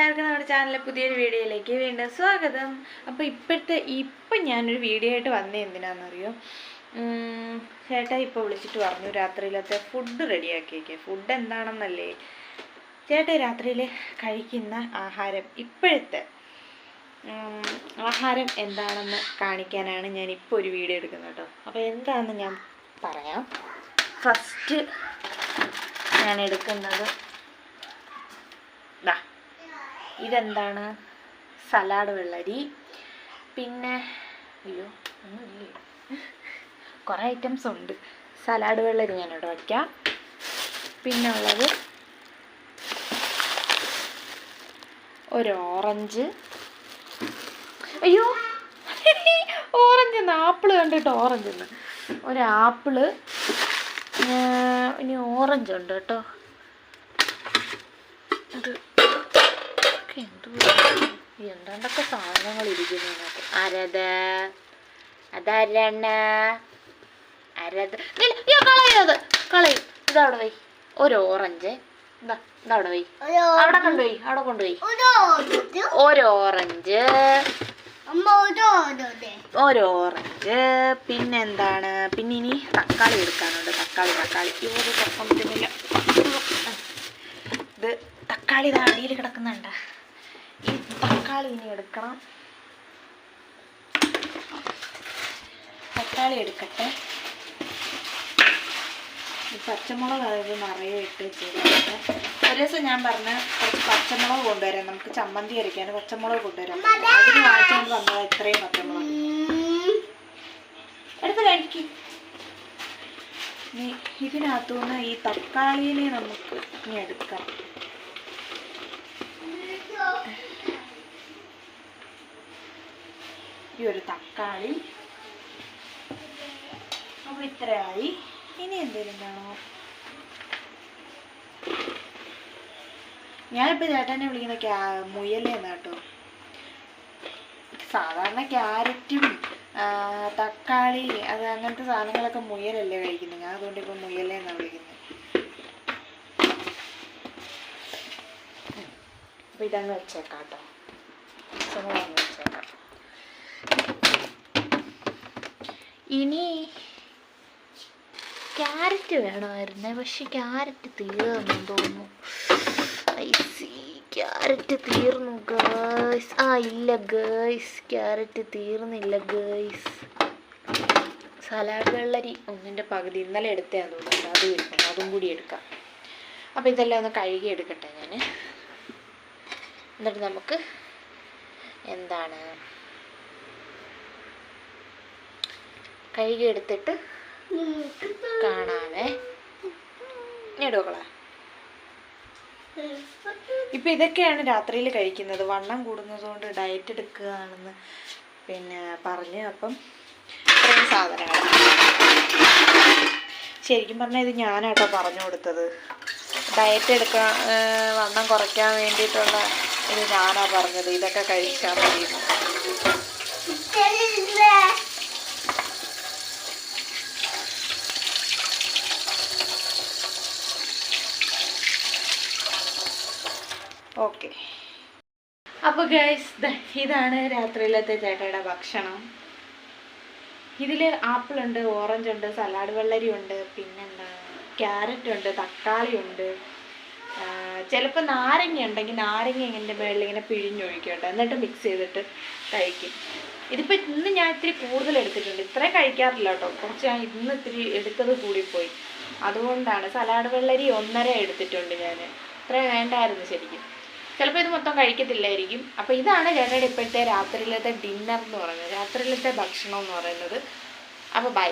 എല്ലാവർക്കും നമ്മുടെ ചാനലിലെ പുതിയൊരു വീഡിയോയിലേക്ക് വീണ്ടും സ്വാഗതം. അപ്പോൾ ഇപ്പോഴത്തെ ഇപ്പം ഞാനൊരു വീഡിയോ ആയിട്ട് വന്നേ എന്തിനാണെന്നറിയോ ചേട്ടാ ഇപ്പോൾ വിളിച്ചിട്ട് പറഞ്ഞു രാത്രിയിലത്തെ ഫുഡ് റെഡിയാക്കിയേക്കെ. ഫുഡ് എന്താണെന്നല്ലേ? ചേട്ടാ രാത്രിയിൽ കഴിക്കുന്ന ആഹാരം ഇപ്പോഴത്തെ ആഹാരം എന്താണെന്ന് കാണിക്കാനാണ് ഞാൻ ഇപ്പോൾ ഒരു വീഡിയോ എടുക്കുന്നത് കേട്ടോ. അപ്പോൾ എന്താണെന്ന് ഞാൻ പറയാം. ഫസ്റ്റ് ഞാൻ എടുക്കുന്നത് ദാ ഇതെന്താണ്? സലാഡ് വെള്ളരി. പിന്നെ അയ്യോ ഒന്നുമില്ലേ? കുറേ ഐറ്റംസ് ഉണ്ട്. സലാഡ് വെള്ളരി ഞാനിവിടെ വയ്ക്കാം പിന്നെ ഉള്ളത് ഒരു ഓറഞ്ച്. അയ്യോ ഓറഞ്ച് എന്ന് ആപ്പിൾ കണ്ടിട്ട് ഓറഞ്ച് എന്ന് ഒരു ആപ്പിൾ. ഇനി ഓറഞ്ച് ഉണ്ട് കേട്ടോ. അത് ഒക്കെ എന്തുവാ? ഈ എന്താണ്ടൊക്കെ സാധനങ്ങൾ ഇരിക്കുന്നു ഇതിനകത്ത് അരത്. നില്ല, അയ്യോ, കളയത് കളയും. ഇതവിടെ പോയി. ഒരു ഓറഞ്ച്. ഇതാ ഇതവിടെ പോയി. അവിടെ കൊണ്ടുപോയി അവിടെ കൊണ്ടുപോയി. ഒരു ഓറഞ്ച്. ഒരു ഓറഞ്ച്. പിന്നെന്താണ്? പിന്നെ ഇനി തക്കാളി എടുക്കാനുണ്ട്. തക്കാളി തക്കാളി. പത്തൊമ്പതിനില്ല ഇത് തക്കാളി ഇത് അടിയിൽ കിടക്കുന്നുണ്ട്. തക്കാളി ഇനി എടുക്കണം. തക്കാളി എടുക്കട്ടെ. പച്ചമുളക് അതായത് നിറയെ ഇട്ട് ചെയ്തിട്ട്. ഒരു ദിവസം ഞാൻ പറഞ്ഞ കുറച്ച് പച്ചമുളക് കൊണ്ടുവരാം. നമുക്ക് ചമ്മന്തി അരയ്ക്കാൻ പച്ചമുളക് കൊണ്ടുവരാം. അതിന് വാങ്ങിച്ചുകൊണ്ട് വന്നത് ഇത്രയും പച്ചമുളക്. എടുത്ത് കഴിക്കും. ഇതിനകത്തുനിന്ന് ഈ തക്കാളിനെ നമുക്ക് ഇനി എടുക്കാം. ഈ ഒരു തക്കാളി. അപ്പോൾ ഇത്രയായി. ഇനി എന്തെങ്കിലും വേണോ? ഞാനിപ്പോൾ ചേട്ടനെ വിളിക്കുന്ന ക്യാ മുയലേന്ന് കേട്ടോ. സാധാരണ ക്യാരറ്റും തക്കാളി അത് അങ്ങനത്തെ സാധനങ്ങളൊക്കെ മുയലല്ലേ കഴിക്കുന്നത് ഞാൻ അതുകൊണ്ട് ഇപ്പം മുയലേന്നാണ് വിളിക്കുന്നത് അപ്പോൾ ഇതങ്ങ് വെച്ചേക്കാം കേട്ടോ വെച്ചേക്കാം. ഇനി ക്യാരറ്റ് വേണമായിരുന്നേ പക്ഷെ ക്യാരറ്റ് തീർന്നു തോന്നുന്നു. ക്യാരറ്റ് തീർന്നു ഗേയ്സ്. ആ ഇല്ല ഗേയ്സ്. ക്യാരറ്റ് തീർന്നില്ല ഗേയ്സ്. സലാഡ് വെള്ളരി ഒന്നിന്റെ പകുതി ഇന്നലെ എടുത്തതാന്ന് തോന്നുന്നുണ്ട് അത് വെക്കണം അതും കൂടി എടുക്കാം. അപ്പോൾ ഇതെല്ലാം ഒന്ന് കഴുകി എടുക്കട്ടെ ഞാൻ എന്നിട്ട് നമുക്ക് എന്താണ് കഴുകി എടുത്തിട്ട് കാണാവേ. എടുക്കളെ ഇപ്പൊ ഇതൊക്കെയാണ് രാത്രിയിൽ കഴിക്കുന്നത്. വണ്ണം കൂടുന്നത് കൊണ്ട് ഡയറ്റ് എടുക്കുകയാണെന്ന് പിന്നെ പറഞ്ഞ് അപ്പം ഇത്രയും സാധനങ്ങൾ ശരിക്കും പറഞ്ഞാൽ ഇത് ഞാനാട്ടോ പറഞ്ഞു കൊടുത്തത്. ഡയറ്റ് എടുക്കാൻ വണ്ണം കുറയ്ക്കാൻ വേണ്ടിയിട്ടുള്ള ഇത് ഞാനാ പറഞ്ഞത്. ഇതൊക്കെ കഴിച്ചാൽ മതി ഓക്കെ. അപ്പോൾ ഗൈസ് ഇതാണ് രാത്രിയിലത്തെ ചേട്ടയുടെ ഭക്ഷണം. ഇതിൽ ആപ്പിൾ ഉണ്ട് ഓറഞ്ച് ഉണ്ട് സലാഡ് വെള്ളരി ഉണ്ട് പിന്നെന്താ ക്യാരറ്റ് ഉണ്ട് തക്കാളി ഉണ്ട് ചിലപ്പോൾ നാരങ്ങ ഉണ്ടെങ്കിൽ നാരങ്ങ ഇങ്ങനെ മേളിൽ ഇങ്ങനെ പിഴിഞ്ഞൊഴിക്കട്ടെ എന്നിട്ട് മിക്സ് ചെയ്തിട്ട് കഴിക്കും. ഇതിപ്പോൾ ഇന്ന് ഞാൻ ഇത്തിരി കൂടുതൽ എടുത്തിട്ടുണ്ട്. ഇത്രയും കഴിക്കാറില്ല കേട്ടോ. കുറച്ച് ഞാൻ ഇന്ന് ഇത്തിരി എടുത്തത് കൂടിപ്പോയി അതുകൊണ്ടാണ് സലാഡ് വെള്ളരി ഒന്നര എടുത്തിട്ടുണ്ട് ഞാൻ ഇത്രയും വേണ്ടായിരുന്നു ശരിക്കും. ചിലപ്പോൾ ഇത് മൊത്തം കഴിക്കത്തില്ലായിരിക്കും. അപ്പോൾ ഇതാണ് ചേട്ടയുടെ ഇപ്പോഴത്തെ രാത്രിയിലത്തെ ഡിന്നർ എന്ന് പറയുന്നത്. രാത്രിയിലത്തെ ഭക്ഷണം എന്ന് പറയുന്നത്. അപ്പോൾ ബൈ